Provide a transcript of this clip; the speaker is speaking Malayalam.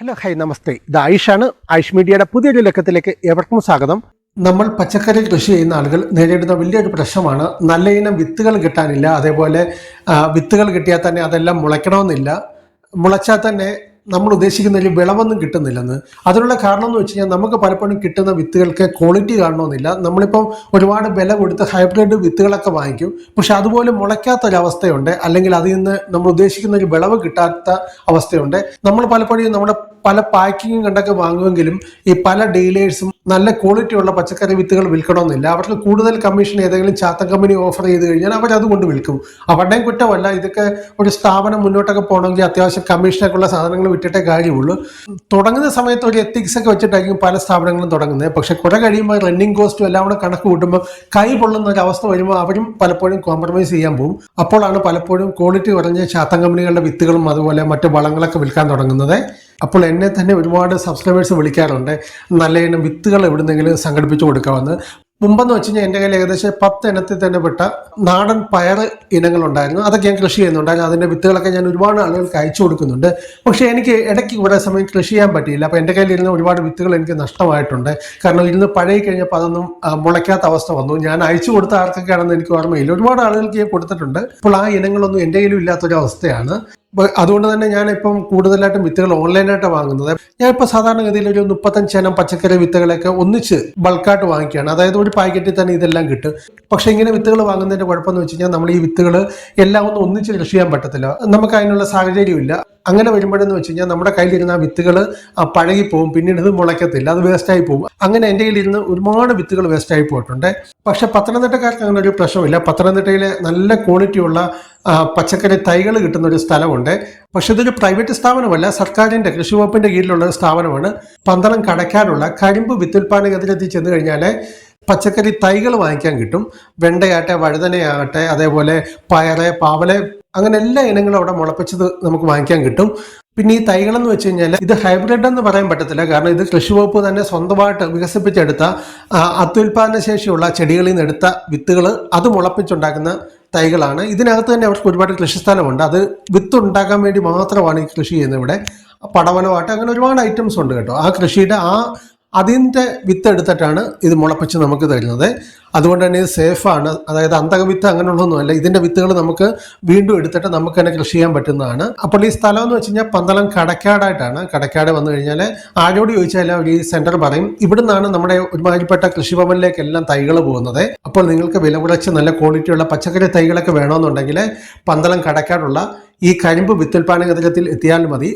ഹലോ ഹൈ നമസ്തേ. ഇത് ആയിഷാണ്. ആയിഷ് മീഡിയയുടെ പുതിയൊരു ലക്കത്തിലേക്ക് എവർക്കും സ്വാഗതം. നമ്മൾ പച്ചക്കറി കൃഷി ചെയ്യുന്ന ആളുകൾ നേരിടുന്ന വലിയൊരു പ്രശ്നമാണ് നല്ല ഇനം വിത്തുകൾ കിട്ടാനില്ല. അതേപോലെ വിത്തുകൾ കിട്ടിയാൽ തന്നെ അതെല്ലാം മുളയ്ക്കണമെന്നില്ല. മുളച്ചാൽ തന്നെ നമ്മൾ ഉദ്ദേശിക്കുന്ന ഒരു വിളവൊന്നും കിട്ടുന്നില്ലെന്ന്. അതിനുള്ള കാരണം എന്ന് വെച്ച് കഴിഞ്ഞാൽ നമുക്ക് പലപ്പോഴും കിട്ടുന്ന വിത്തുകൾക്ക് ക്വാളിറ്റി കാണണമെന്നില്ല. നമ്മളിപ്പം ഒരുപാട് വില കൊടുത്ത് ഹൈബ്രിഡ് വിത്തുകളൊക്കെ വാങ്ങിക്കും. പക്ഷെ അതുപോലെ മുളയ്ക്കാത്തൊരവസ്ഥയുണ്ട്. അല്ലെങ്കിൽ അതിൽ നിന്ന് നമ്മൾ ഉദ്ദേശിക്കുന്ന ഒരു വിളവ് കിട്ടാത്ത അവസ്ഥയുണ്ട്. നമ്മൾ പലപ്പോഴും നമ്മുടെ പല പാക്കിങ്ങും കണ്ടൊക്കെ വാങ്ങുമെങ്കിലും ഈ പല ഡീലേഴ്സും നല്ല ക്വാളിറ്റി ഉള്ള പച്ചക്കറി വിത്തുകൾ വിൽക്കണമെന്നില്ല. അവർക്ക് കൂടുതൽ കമ്മീഷൻ ഏതെങ്കിലും ചാത്ത കമ്പനി ഓഫർ ചെയ്ത് കഴിഞ്ഞാൽ അവർ അതുകൊണ്ട് വിൽക്കും. അവരുടെയും കുറ്റമല്ല ഇതൊക്കെ ഒരു സ്ഥാപനം മുന്നോട്ടൊക്കെ പോകണമെങ്കിൽ അത്യാവശ്യം കമ്മീഷനൊക്കെ ഉള്ള സാധനങ്ങൾ വിട്ടിട്ടേ കാര്യമുള്ളൂ. തുടങ്ങുന്ന സമയത്ത് ഒരു എത്തിക്സ് ഒക്കെ വെച്ചിട്ടായിരിക്കും പല സ്ഥാപനങ്ങളും തുടങ്ങുന്നത്. പക്ഷെ കുറെ കഴിയുമ്പോൾ റണ്ണിങ് കോസ്റ്റും എല്ലാം കൂടെ കണക്ക് കൂട്ടുമ്പോൾ കൈ പൊള്ളുന്ന ഒരു അവസ്ഥ വരുമ്പോൾ അവരും പലപ്പോഴും കോംപ്രമൈസ് ചെയ്യാൻ പോകും. അപ്പോഴാണ് പലപ്പോഴും ക്വാളിറ്റി കുറഞ്ഞ ചാത്തൻ കമ്പനികളുടെ വിത്തുകളും അതുപോലെ മറ്റു വളങ്ങളൊക്കെ വിൽക്കാൻ തുടങ്ങുന്നത്. അപ്പോൾ എന്നെ തന്നെ ഒരുപാട് സബ്സ്ക്രൈബേഴ്സ് വിളിക്കാറുണ്ട്. നല്ല ഇനം വിത്തുകൾ എവിടുന്നെങ്കിലും സംഘടിപ്പിച്ചു കൊടുക്കാമെന്ന്. മുമ്പെന്ന് വെച്ച് കഴിഞ്ഞാൽ എന്റെ കയ്യിൽ ഏകദേശം പത്ത് ഇനത്തിൽ തന്നെ പെട്ട നാടൻ പയർ ഇനങ്ങളുണ്ടായിരുന്നു അതൊക്കെ ഞാൻ കൃഷി ചെയ്യുന്നുണ്ടായിരുന്നു. അതിന്റെ വിത്തുകളൊക്കെ ഞാൻ ഒരുപാട് ആളുകൾക്ക് അയച്ചു കൊടുക്കുന്നുണ്ട്. പക്ഷേ എനിക്ക് ഇടയ്ക്ക് കുറേ സമയം കൃഷി ചെയ്യാൻ പറ്റിയില്ല. അപ്പോൾ എന്റെ കയ്യിൽ ഇരുന്ന ഒരുപാട് വിത്തുകൾ എനിക്ക് നഷ്ടമായിട്ടുണ്ട്. കാരണം ഇരുന്ന് പഴകി കഴിഞ്ഞപ്പോൾ അതൊന്നും മുളയ്ക്കാത്ത അവസ്ഥ വന്നു. ഞാൻ അയച്ചു കൊടുത്ത ആർക്കൊക്കെയാണെന്ന് എനിക്ക് ഓർമ്മയില്ല. ഒരുപാട് ആളുകൾക്ക് ഞാൻ കൊടുത്തിട്ടുണ്ട്. അപ്പോൾ ആ ഇനങ്ങളൊന്നും എന്റെ കയ്യിലും ഇല്ലാത്തൊരു അവസ്ഥയാണ് അപ്പൊ അതുകൊണ്ട് തന്നെ ഞാൻ ഞാനിപ്പം കൂടുതലായിട്ടും വിത്തുകൾ ഓൺലൈനായിട്ട് വാങ്ങുന്നത്. ഞാൻ ഇപ്പൊ സാധാരണഗതിയിൽ ഒരു മുപ്പത്തഞ്ച് ശനം പച്ചക്കറി വിത്തുകളൊക്കെ ഒന്നിച്ച് ബൾക്കായിട്ട് വാങ്ങിക്കുകയാണ്. അതായത് ഒരു പാക്കറ്റിൽ തന്നെ ഇതെല്ലാം കിട്ടും. പക്ഷെ ഇങ്ങനെ വിത്തുകൾ വാങ്ങുന്നതിന്റെ കുഴപ്പമെന്ന് വെച്ച് കഴിഞ്ഞാൽ നമ്മൾ ഈ വിത്തുകൾ എല്ലാം ഒന്നും ഒന്നിച്ച് കൃഷി ചെയ്യാൻ പറ്റത്തില്ല. നമുക്ക് അതിനുള്ള സാഹചര്യമില്ല അങ്ങനെ വരുമ്പോഴെന്ന് വെച്ച് കഴിഞ്ഞാൽ നമ്മുടെ കയ്യിലിരുന്ന ആ വിത്തുകൾ പഴകി പോകും പിന്നീട് ഇത് മുളയ്ക്കത്തില്ല. അത് വേസ്റ്റായി പോകും അങ്ങനെ എന്റെ കയ്യിലിരുന്ന് ഒരുപാട് വിത്തുകൾ വേസ്റ്റായി പോയിട്ടുണ്ട്. പക്ഷെ പത്തനംതിട്ടക്കാർക്ക് അങ്ങനെ ഒരു പ്രശ്നമില്ല. പത്തനംതിട്ടയിലെ നല്ല ക്വാളിറ്റിയുള്ള പച്ചക്കറി തൈകൾ കിട്ടുന്ന ഒരു സ്ഥലമുണ്ട്. പക്ഷെ ഇതൊരു പ്രൈവറ്റ് സ്ഥാപനമല്ല സർക്കാരിന്റെ കൃഷി വകുപ്പിന്റെ കീഴിലുള്ള ഒരു സ്ഥാപനമാണ്. പന്തളം കടക്കാനുള്ള കരിമ്പ് വിത്തുൽപാദന കേന്ദ്രത്തിൽ ചെന്ന് കഴിഞ്ഞാൽ പച്ചക്കറി തൈകൾ വാങ്ങിക്കാൻ കിട്ടും. വെണ്ടയാട്ടെ വഴുതനയാകട്ടെ അതേപോലെ പയറ് പാവൽ അങ്ങനെ എല്ലാ ഇനങ്ങളും അവിടെ മുളപ്പിച്ചത് നമുക്ക് വാങ്ങിക്കാൻ കിട്ടും. പിന്നെ ഈ തൈകളെന്ന് വെച്ച് കഴിഞ്ഞാൽ ഇത് ഹൈബ്രിഡ് എന്ന് പറയാൻ പറ്റത്തില്ല. കാരണം ഇത് കൃഷി വകുപ്പ് തന്നെ സ്വന്തമായിട്ട് വികസിപ്പിച്ചെടുത്ത അത്യുൽപാദന ശേഷിയുള്ള ചെടികളിൽ നിന്ന് എടുത്ത വിത്തുകൾ അത് മുളപ്പിച്ചുണ്ടാക്കുന്ന തൈകളാണ്. ഇതിനകത്ത് തന്നെ അവർക്ക് ഒരുപാട് കൃഷിസ്ഥലമുണ്ട്. അത് വിത്ത് ഉണ്ടാക്കാൻ വേണ്ടി മാത്രമാണ് ഈ കൃഷി ചെയ്യുന്നത് ഇവിടെ. പടവലമായിട്ട് അങ്ങനെ ഒരുപാട് ഐറ്റംസ് ഉണ്ട് കേട്ടോ. ആ കൃഷിയുടെ ആ അതിന്റെ വിത്ത് എടുത്തിട്ടാണ് ഇത് മുളപ്പിച്ച് നമുക്ക് തരുന്നത്. അതുകൊണ്ട് തന്നെ ഇത് സേഫാണ് അതായത് അന്തക അന്തകവിത്ത് അങ്ങനെയുള്ളതൊന്നുമല്ല ഇതിന്റെ വിത്തുകൾ നമുക്ക് വീണ്ടും എടുത്തിട്ട് നമുക്ക് തന്നെ കൃഷി ചെയ്യാൻ പറ്റുന്നതാണ്. അപ്പോൾ ഈ സ്ഥലം എന്ന് വെച്ച് കഴിഞ്ഞാൽ പന്തളം കടക്കാടായിട്ടാണ്. കടക്കാട് വന്നു കഴിഞ്ഞാൽ ആരോട് ചോദിച്ചാലും അവർ ഈ സെന്റർ പറയും. ഇവിടെ നിന്നാണ് നമ്മുടെ ഒരുമാതിരിപ്പെട്ട കൃഷിഭവനിലേക്കെല്ലാം തൈകൾ പോകുന്നത്. അപ്പോൾ നിങ്ങൾക്ക് വില കുറച്ച് നല്ല ക്വാളിറ്റിയുള്ള പച്ചക്കറി തൈകളൊക്കെ വേണമെന്നുണ്ടെങ്കിൽ പന്തളം കടക്കാടുള്ള ഈ കരിമ്പ് വിത്തുൽപാദന കേന്ദ്രത്തിൽ എത്തിയാൽ മതി.